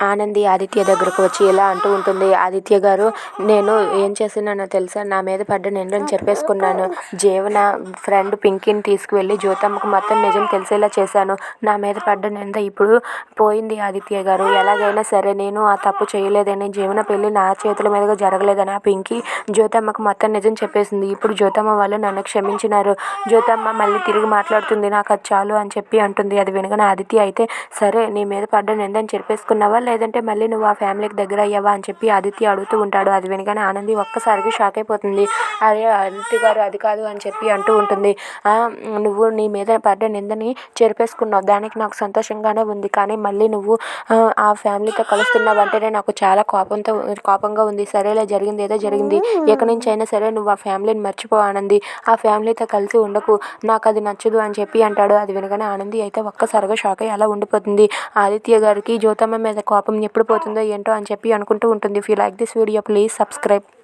ఆనంది ఆదిత్య దగ్గరకు వచ్చి ఇలా అంటూ ఉంటుంది. ఆదిత్య గారు నేను ఏం చేసినానో తెలుసా? నా మీద పడ్డ నిందని చెప్పేసుకున్నాను. జీవన ఫ్రెండ్ పింకీని తీసుకువెళ్ళి జ్యోతమ్మకు మొత్తం నిజం తెలిసేలా చేశాను. నా మీద పడ్డ నింద ఇప్పుడు పోయింది ఆదిత్య గారు. ఎలాగైనా సరే నేను ఆ తప్పు చేయలేదని జీవన పెళ్ళి నా చేతుల మీదుగా జరగలేదని ఆ పింకీ జ్యోతమ్మకు మొత్తం నిజం చెప్పేసింది. ఇప్పుడు జ్యోతమ్మ వాళ్ళు నన్ను క్షమించినారు. జ్యోతమ్మ మళ్ళీ తిరిగి మాట్లాడుతుంది. నాకు అది చాలు అని చెప్పి అంటుంది. అది వినగానే ఆదిత్య అయితే సరే నీ మీద పడ్డ నిందని చెప్పేసుకున్నావా? లేదంటే మళ్ళీ నువ్వు ఆ ఫ్యామిలీకి దగ్గర అయ్యావా అని చెప్పి ఆదిత్య అడుగుతూ ఉంటాడు. అది వినగానే ఆనంది ఒక్కసారిగా షాక్ అయిపోతుంది. అరే ఆదిత్య గారు అది కాదు అని చెప్పి అంటూ ఉంటుంది. "ఆ, నువ్వు నీ మీద పడ్డ నిందని చెరిపేసుకున్నావు. దానికి నాకు సంతోషంగానే ఉంది. కానీ మళ్ళీ నువ్వు ఆ, ఫ్యామిలీతో కలుస్తున్నావు అంటేనే నాకు చాలా కోపంతో కోపంగా ఉంది. సరేలే జరిగింది ఏదో జరిగింది. ఇక నుంచి అయినా సరే నువ్వు ఆ ఫ్యామిలీని మర్చిపో ఆనంది. ఆ ఫ్యామిలీతో కలిసి ఉండకు. నాకు అది నచ్చదు అని చెప్పి అంటాడు. అది వినగానే ఆనంది అయితే ఒక్కసారిగా షాక్ అయ్యి అలా ఉండిపోతుంది. ఆదిత్య గారికి జ్యోతమ్మ మీద కోపం ఎప్పుడు పోతుందో ఏంటో అని చెప్పి అనుకుంటూ ఉంటుంది. If you like this video please subscribe